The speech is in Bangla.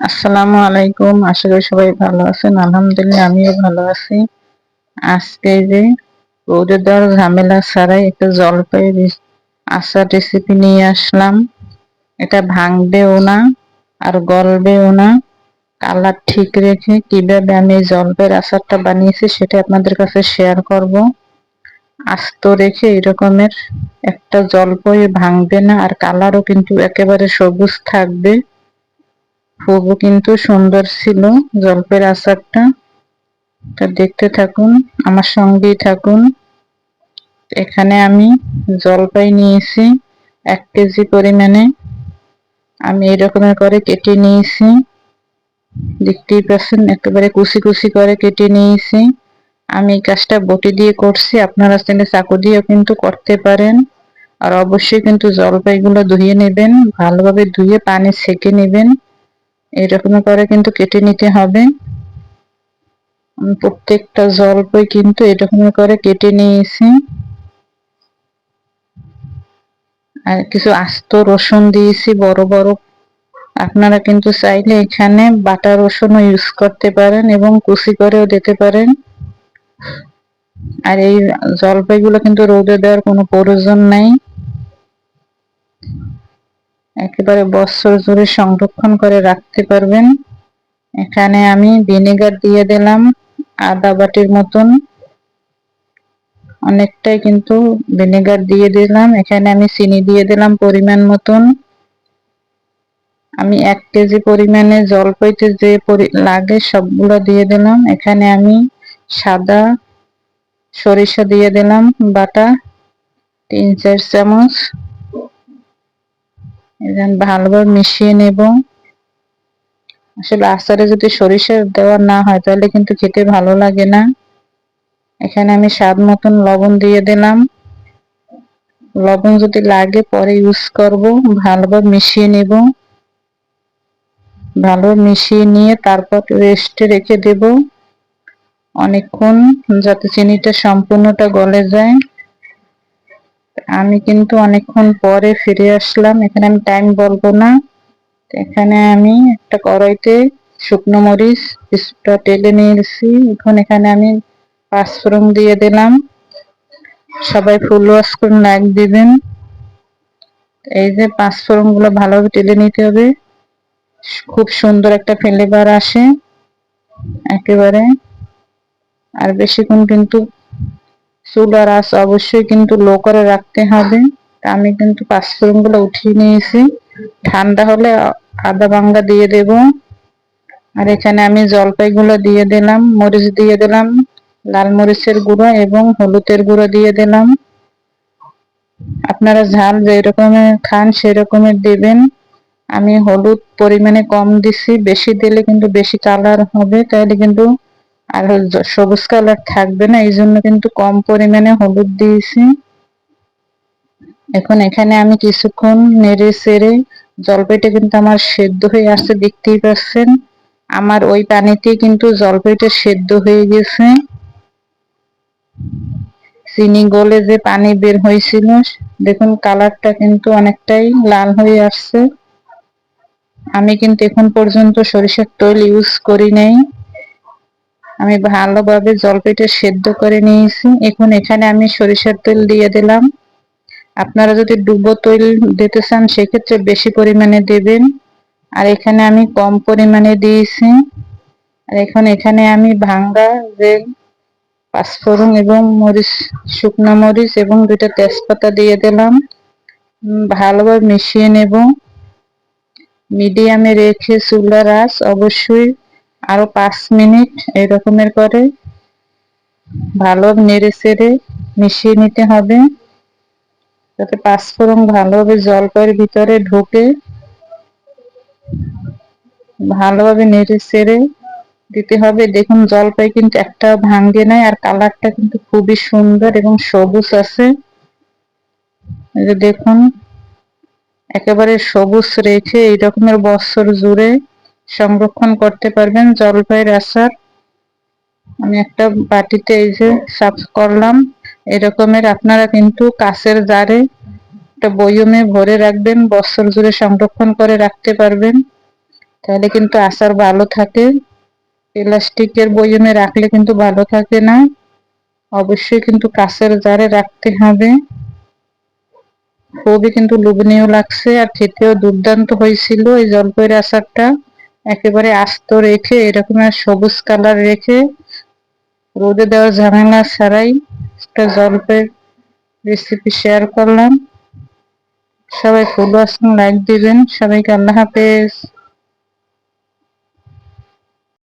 আসসালামু আলাইকুম, আশা করি সবাই ভালো আছেন। আলহামদুলিল্লাহ, আমিও ভালো আছি। আজকে যে রোদে ঝামেলা ছাড়াই একটা জলপাই আচার রেসিপি নিয়ে আসলাম। এটা ভাঙবেও না, আর গলবেও না। কালার ঠিক রেখে কীভাবে আমি জলপাইয়ের আচারটা বানিয়েছি সেটা আপনাদের কাছে শেয়ার করব। আস্ত রেখে এরকমের একটা জলপাই ভাঙবে না, আর কালারও কিন্তু একেবারে সবুজ থাকবে। খুবও কিন্তু সুন্দর ছিল জলপের আচারটা। তা দেখতে থাকুন, আমার সঙ্গেই থাকুন। এখানে আমি জলপাই নিয়েছি, এক কেজি পরিমাণে। আমি এরকমের করে কেটে নিয়েছি। দেখতেই পাচ্ছেন, একেবারে কুচি কুচি করে কেটে নিয়েছি। আমি এই কাজটা বটি দিয়ে করছি, আপনারা চাইলে চাকু দিয়েও কিন্তু করতে পারেন। আর অবশ্যই কিন্তু জলপাইগুলো ধুয়ে নেবেন, ভালোভাবে ধুয়ে পানি ছেঁকে নেবেন। এরকম করে কিন্তু কেটে নিতে হবে। প্রত্যেকটা জলপাই কিন্তু এরকম করে কেটে নিয়েছি। আর কিছু আস্ত রসুন দিয়েছি বড় বড়। আপনারা কিন্তু চাইলে এখানে বাটা রসুনও ইউজ করতে পারেন এবং কুচি করেও দিতে পারেন। আর এই জলপাইগুলো কিন্তু রোদে দেওয়ার কোনো প্রয়োজন নাই। একেবারে বছর জুড়ে সংরক্ষণ করে রাখতে পারবেন। এখানে আমি ভিনেগার দিয়ে দিলাম, আদা বাটির মতন। অনেকটাই কিন্তু ভিনেগার দিয়ে দিলাম। এখানে আমি চিনি দিয়ে দিলাম পরিমাণ মতন। আমি এক কেজি পরিমাণে জলপাইতে যে লাগে সবগুলো দিয়ে দিলাম। এখানে আমি সাদা সরিষা দিয়ে দিলাম বাটা, তিন, চার চামচ। ভালোভাবে মিশিয়ে নেব। আসলে আচারে যদি সরিষা দেওয়া না হয়, তাহলে কিন্তু খেতে ভালো লাগে না। এখানে আমি স্বাদ মতন লবণ দিয়ে দিলাম। লবণ যদি লাগে পরে ইউজ করব ভালোভাবে মিশিয়ে নেব। ভালো মিশিয়ে নিয়ে তারপর রেস্টে রেখে দেব। অনেকক্ষণ যাতে চিনিটা সম্পূর্ণটা গলে যায়। আমি কিন্তু অনেকক্ষণ পরে ফিরে আসলাম। এখানে আমি টাইম বলব না। এখানে আমি একটা কড়াইতে শুকনো মরিচ, কিছুটা টেলে নিয়েছি এখন এখানে আমি পাঁচফোড়ন দিয়ে দিলাম। সবাই ফুল ওয়াশ করে লাইক দিবেন। এই যে পাঁচফোড়নগুলো ভালোভাবে টেলে নিতে হবে। খুব সুন্দর একটা ফ্লেভার আসে। একেবারে। আর বেশিক্ষণ কিন্তু চুলার আঁচ অবশ্যই কিন্তু লো করে রাখতে হবে। আমি কিন্তু পাঁচফোড়নগুলো উঠিয়ে নিয়েছি। ঠান্ডা হলে আদা বাঙ্গা দিয়ে দেব। আর এখানে আমি জলপাইগুলো দিয়ে দিলাম, মরিচ দিয়ে দিলাম, লাল মরিচের গুঁড়ো এবং হলুদের গুঁড়ো দিয়ে দিলাম। আপনারা ঝাল যে রকমের খান সেরকমের দেবেন। আমি হলুদ পরিমাণে কম দিছি, বেশি দিলে কিন্তু বেশি কালার হবে, তাহলে কিন্তু আর সবুজ কালার থাকবে না, এই জন্য কিন্তু কম পরিমাণে হলুদ দিয়েছি। এখন এখানে আমি কিছুক্ষণ নেড়ে সেড়ে জলপাইটা কিন্তু আমার সেদ্ধ হয়ে আসছে, দেখতেই পাচ্ছেন। আমার ওই পানিতেই কিন্তু জলপাইটা সেদ্ধ হয়ে গেছে। চিনি গলে যে পানি বের হয়েছিল, দেখুন কালারটা কিন্তু অনেকটাই লাল হয়ে আসছে। আমি কিন্তু এখন পর্যন্ত সরিষার তেল ইউজ করি নাই। আমি ভালোভাবে জলপাইটা সেদ্ধ করে নিয়েছি। এখন এখানে আমি সরিষার তেল দিয়ে দিলাম। আপনারা যদি ডুবো তৈল দিতে চান, সেক্ষেত্রে বেশি পরিমাণে দেবেন। আর এখানে আমি কম পরিমাণে দিয়েছি। আর এখন এখানে আমি ভাঙ্গা যে পাঁচফোড়ন এবং মরিচ, শুকনো মরিচ এবং দুইটা তেজপাতা দিয়ে দিলাম। ভালোভাবে মিশিয়ে নেব। মিডিয়ামে রেখে চুলার আঁচ অবশ্যই আরও পাঁচ মিনিট এরকমের করে ভালো নেড়ে চেড়ে মিশিয়ে নিতে হবে। যাতে পাঁচফোড়ন ভালোভাবে জলপাইয়ের ভিতরে ঢোকে ভালোভাবে নেড়ে চেড়ে দিতে হবে। দেখুন, জলপাই কিন্তু একটা ভাঙ্গে নাই আর কালারটা কিন্তু খুবই সুন্দর এবং সবুজ আছে। দেখুন, একেবারে সবুজ রেখে এই রকমের বছর জুড়ে সংরক্ষণ করতে পারবেন। জলপাইয়ের আচার আমি একটা বাটিতে এই যে সাফ করলাম। এরকমের আপনারা কিন্তু কাছের জারে একটা বয়মে ভরে রাখবেন, বছর জুড়ে সংরক্ষণ করে রাখতে পারবেন। তাহলে কিন্তু আচার ভালো থাকে। প্লাস্টিকের বয়মে রাখলে কিন্তু ভালো থাকে না। অবশ্যই কিন্তু কাছের জারে রাখতে হবে। খুবই কিন্তু লোভনীয় লাগছে। আর খেতেও দুর্দান্ত হয়েছিল এই জলপাইয়ের আচারটা একেবারে আস্ত রেখে, এরকম আর সবুজ কালার রেখে রোদে দেওয়ার ঝামেলা সারাই একটা জল্পের রেসিপি শেয়ার করলাম। সবাই ফলো আসুন লাইক দিবেন। সবাইকে আল্লাহ হাফেজ।